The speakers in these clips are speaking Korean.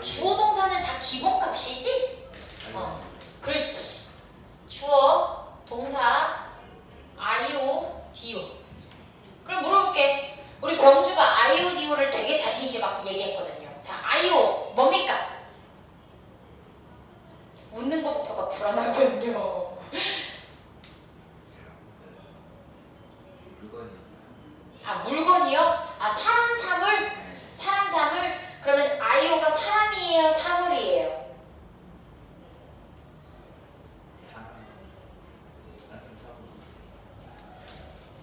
주어 동사는 다 기본값이지? 어, 그렇지. 주어, 동사, 아이오, 디오. 그럼 물어볼게. 우리 병주가 아이오, 디오를 되게 자신있게 막 얘기했거든요. 자, 아이오, 뭡니까? 웃는 것부터가 불안하거든요. 물건이 아, 물건이요? 아, 사람, 사물? 네. 사람, 사물? 그러면 아이오가 사람이에요, 사물이에요? 사람 같은 사람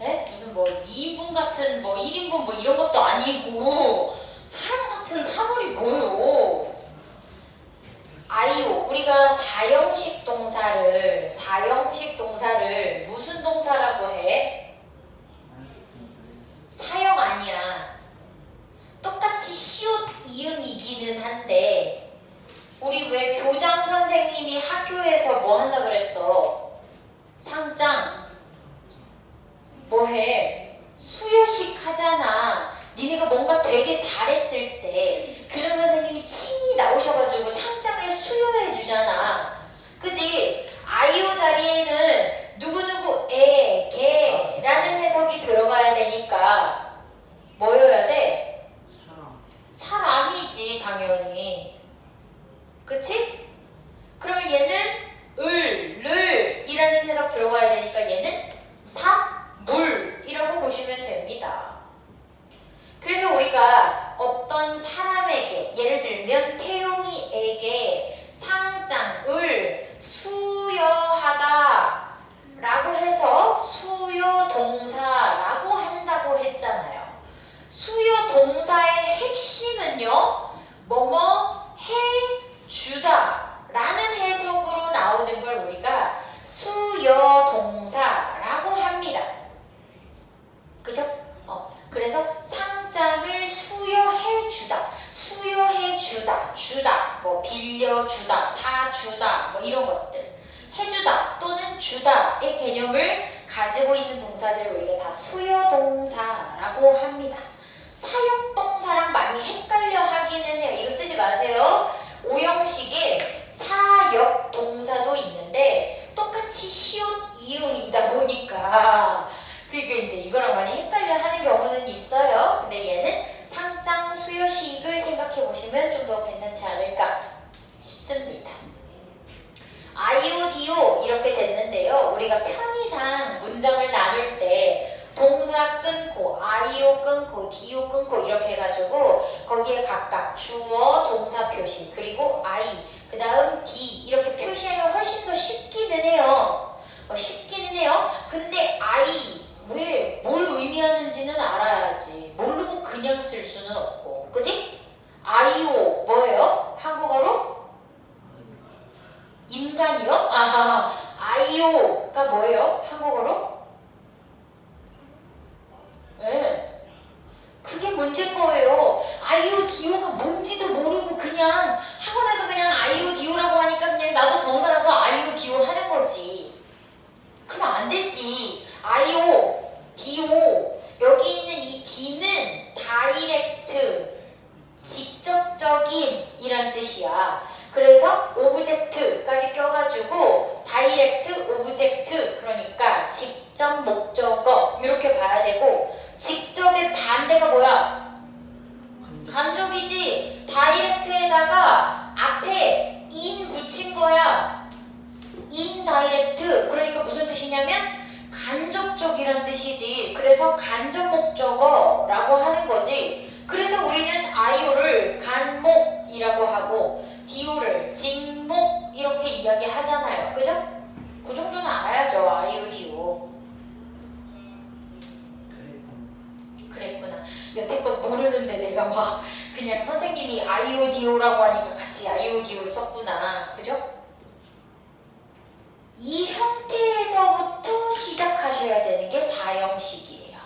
에? 무슨 뭐 2인분 같은 뭐 1인분 뭐 이런 것도 아니고 사람 같은 사물이 뭐요? 아이오 우리가 사형식 동사를 사형식 동사를 무슨 동사라고 해? 사형 아니야. 똑같이 시옷 이응이기는 한데 우리 왜 교장 선생님이 학교에서 뭐 한다 그랬어? 상장 뭐해? 수요식 하잖아. 니네가 뭔가 되게 잘했을 때 교장 선생님이 친히 나오셔가지고 상장을 수여해 주잖아. 그지? 아이오 자리에는 누구누구 에, 개 라는 해석이 들어가야 되니까 뭐여야 돼? 사람 사람이지 당연히. 그치? 그러면 얘는 을, 를 이라는 해석 들어가야 되니까 얘는 사물이라고 보시면 됩니다. 그래서 우리가 어떤 사람에게 예를 들면 태용이에게 상장을 수여하다 라고 해서 수여 동사라고 한다고 했잖아요. 수여 동사의 핵심은요. 뭐뭐 해 주다 라는 해석으로 나오는 걸 우리가 수여 동사라고 합니다. 그죠? 어, 그래서 상장을 수여해 주다, 수여해 주다, 주다, 뭐 빌려 주다, 사 주다, 뭐 이런 것들 해주다 또는 주다의 개념을 가지고 있는 동사들을 우리가 다 수여 동사라고 합니다. 사역 동사랑 많이 헷갈려 하기는 해요. 이거 쓰지 마세요. 오형식에 사역 동사도 있는데 똑같이 시옷 이응이다 보니까 그게 이제 이거랑 많이 헷갈려 하는 경우는 있어요. 근데 얘는 상장 수요식을 생각해 보시면 좀 더 괜찮지 않을까 싶습니다. 아이오 디오 이렇게 됐는데요. 우리가 편의상 문장을 나눌 때 동사 끊고 아이오 끊고 디오 끊고 이렇게 해가지고 거기에 각각 주어 동사 표시 그리고 아이 그 다음 디 이렇게 표시하면 훨씬 더 쉽기는 해요. 어, 쉽기는 해요. 근데 아이 왜뭘 의미하는지는 알아야지. 모르고 그냥 쓸 수는 없고, 그지? 아이오 뭐예요? 한국어로? 인간이요? 아하, 아이오 가 뭐예요? 한국어로? 네. 그게 문제인 거예요. 아이오 디오가 뭔지도 모르고 그냥 학원에서 그냥 아이오 디오라고 하니까 그냥 나도 덩달아서 아이오 디오 하는 거지. 그러면 안 되지. 아이오, 디오. 여기 있는 이 D는 다이렉트, 직접적인 이란 뜻이야. 그래서 오브젝트까지 껴가지고 다이렉트, 오브젝트 그러니까 직접 목적어 이렇게 봐야 되고 직접의 반대가 뭐야? 간접이지. 다이렉트에다가 앞에 인 붙인 거야. 인 다이렉트. 그러니까 무슨 뜻이냐면 간접적이란 뜻이지. 그래서 간접 목적어라고 하는 거지. 그래서 우리는 아이오를 간목이라고 하고 디오를 직목 이렇게 이야기하잖아요. 그죠? 그 정도는 알아야죠. 아이오 디오. 그랬구나. 여태껏 모르는데 내가 막 그냥 선생님이 아이오 디오라고 하니까 같이 아이오 디오 썼구나. 그죠? 이 형태에서부터 시작하셔야 되는 게 사형식이에요.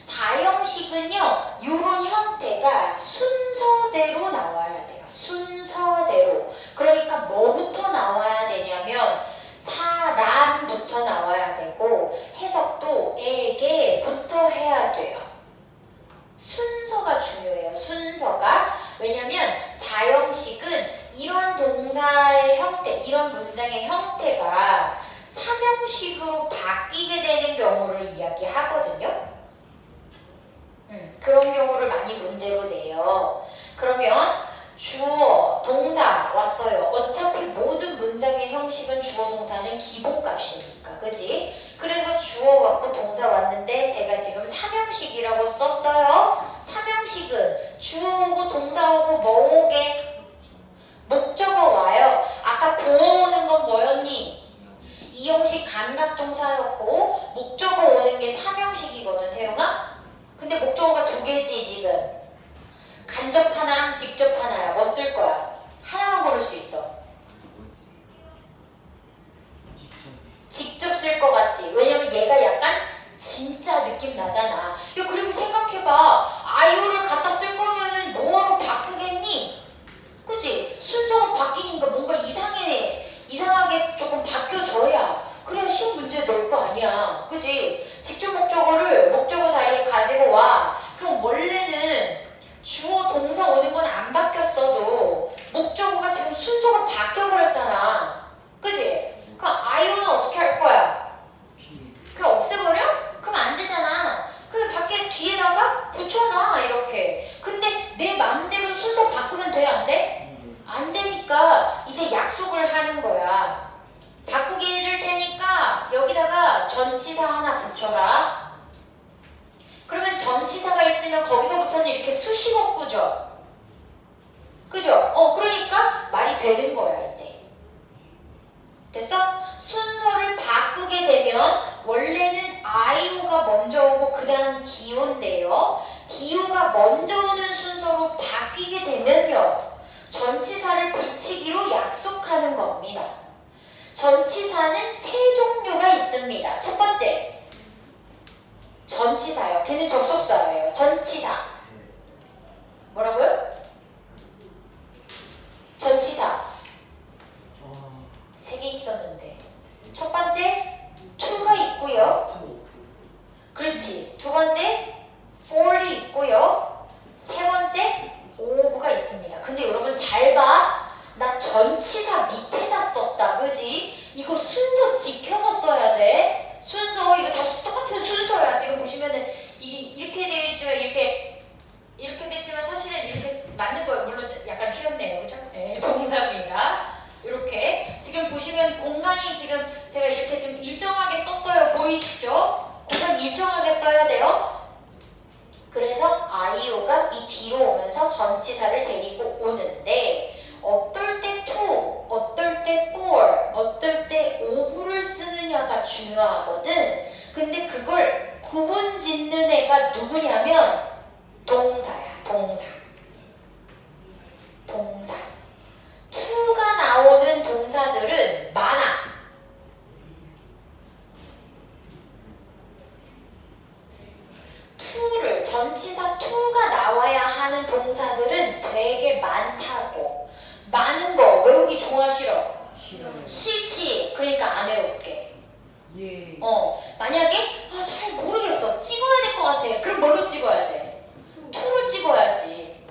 사형식은요, 이런 형태가 순서대로 나와야 돼요. 순서대로. 그러니까 뭐부터 란부터 나와야 되고 해석도 에게부터 해야 돼요. 순서가 중요해요. 순서가 왜냐면 사형식은 이런 동사의 형태, 이런 문장의 형태가 삼형식으로 바뀌게 되는 경우를 이야기하거든요. 음, 그런 경우를 많이 문제로 내요. 그러면 주어, 동사 왔어요. 어차피 모든 문장의 형식은 주어, 동사는 기본값이니까, 그지? 그래서 주어 왔고 동사 왔는데 제가 지금 삼형식이라고 썼어요. 삼형식은 주어 오고 동사 오고 뭐 오게 목적어 와요. 아까 보어 오는 건 뭐였니? 이형식 감각동사였고 목적어 오는 게 삼형식이거든, 태용아. 근데 목적어가 두 개지 지금. 간접 하나랑 직접 하나야. 뭐 쓸 거야? 하나만 고를 수 있어. 뭐지? 직접 직접 같지? 왜냐면 얘가 약간 진짜 느낌 나잖아. 야 그리고 생각해봐. 아이오를 갖다 쓸 거면은 뭐로 바꾸겠니? 그지? 순서가 바뀌니까 뭔가 이상해. 이상하게 조금 바뀌어줘야 그래야 시험 문제에 넣을 거 아니야. 그지? 직접 목적어를 목적어 자리에 가지고 와. 그럼 원래는 주어 동사 오는 건 안 바뀌었어도 목적어가 지금 순서가 바뀌어버렸잖아. 그지? 그럼 아이오는 어떻게 할 거야? 피 그냥 없애버려? 그럼 안 되잖아. 근데 밖에 뒤에다가 붙여놔 이렇게. 근데 내 마음대로 순서 바꾸면 돼 안 돼? 안 되니까 이제 약속을 하는 거야. 바꾸게 해줄 테니까 여기다가 전치사 하나 붙여라. 그러면 전치사가 있으면 거기서부터는 이렇게 수식어 꾸죠. 그죠? 어 그러니까 말이 되는 거야 이제. 됐어? 순서를 바꾸게 되면 원래는 아이오가 먼저 오고 그 다음 디오인데요. 디오가 먼저 오는 순서로 바뀌게 되면요. 전치사를 붙이기로 약속하는 겁니다. 전치사는 세 종류가 있습니다. 첫 번째, 전치사요. 걔는 접속사예요. 전치사. 뭐라고요? 전치사. 어 세 개 있었는데. 첫 번째, to가 있고요. 그렇지. 두 번째, for이 있고요. 세 번째, ove가 있습니다. 근데 여러분 잘 봐. 나 전치사 밑에다 썼다. 그지? 이거 순서 지켜서 써야 돼. 순서 이거 다 똑같은 순서야. 지금 보시면은 이게 이렇게 되어 있지만 이렇게 이렇게 됐지만 사실은 이렇게 맞는 거예요. 물론 약간 튀었네요. 그죠? 네, 동사입니다. 이렇게 지금 보시면 공간이 지금 제가 이렇게 지금 일정하게 썼어요. 보이시죠? 공간 일정하게 써야 돼요. 그래서 아이오가 이 뒤로 오면서 전치사를 데리고 오는데 어떨 때 to, 어떨 때 for, 어떨 때 ove를 쓰느냐가 중요하거든. 근데 그걸 구분 짓는 애가 누구냐면 동사야, 동사. 동사. to가 나오는 동사들은 많아. to를 전치사 to가 나와야 하는 동사들은 되게 많다고. 많은 거 외우기 좋아 싫어. 싫어요 싫지. 그러니까 안 외울게. 예 어 만약에 아, 잘 모르겠어. 찍어야 될 것 같아. 그럼 뭘로 찍어야 돼? to로 찍어야지.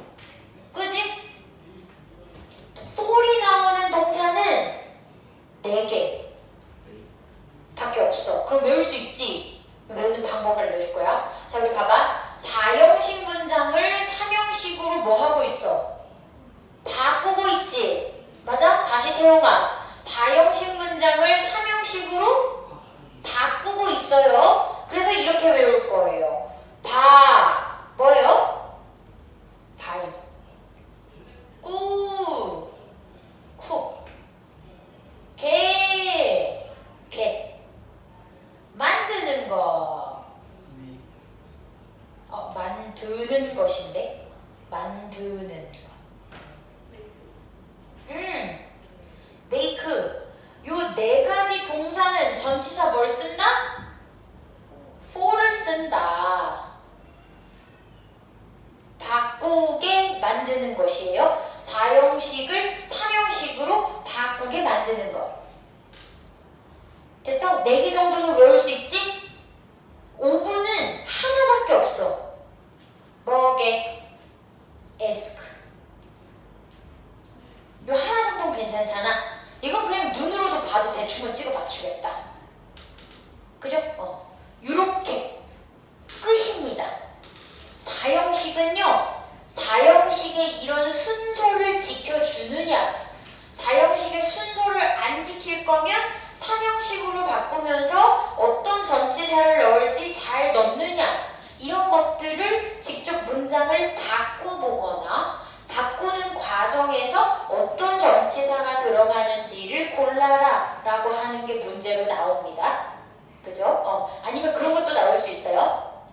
for이 나오는 동사는 네 개. 밖에 없어. 그럼 외울 수 있지? 외우는 방법을 알려줄 거야. 자, 우리 봐봐. 사형식 문장을 삼형식으로 뭐 하고 있어? 바꾸고 있지? 맞아? 다시 태용아. 사형식 문장을 삼형식으로 바꾸고 있어요. 그래서 이렇게 외울 거예요. 바, 뭐예요? 바이. 꾸, 쿡. 개, 개. 만드는 거. 미 어, 만드는 것인데? 만 드는 거. 음, make. 요 네 가지 동사는 전치사 뭘 쓴다? for를 쓴다. 바꾸게 만드는 것이에요. 사형식을 삼형식으로 바꾸게 만드는 것. 됐어? 네 개 정도는 외울 수 있지? 했다. 그죠? 어. 요렇게 끝입니다. 사형식의 이런 순서를 지켜주느냐 사형식의 순서를 안 지킬 거면 삼형식으로 바꾸면서 어떤 전치사를 넣을지 잘 넣느냐 이런 것들을 직접 문장을 바꿔보거나 바꾸는 과정에서 어떤 전치사가 들어가는지를 골라라 라고 하는 게 문제로 나옵니다. 그죠? 어, 아니면 그런 것도 나올 수 있어요.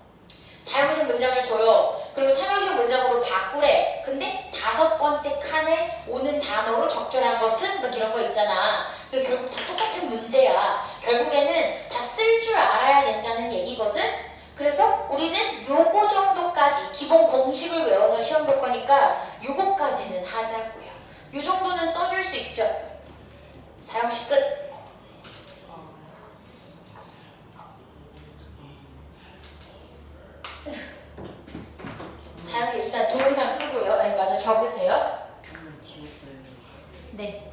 사형식 문장을 줘요. 그리고 삼형식 문장으로 바꾸래. 근데 다섯 번째 칸에 오는 단어로 적절한 것은 뭐 이런 거 있잖아. 그 결국 다 똑같은 문제야. 결국에는 다 쓸 줄 알아야 된다는 얘기거든. 그래서 우리는 요거 정도까지 기본 공식을 외워서 시험 볼 거니까 요거까지는 하자고요. 요 정도는 써줄 수 있죠. 사형식 끝. 사형 일단 동영상 끄고요. 아니 맞아 적으세요. 지웠어요. 네.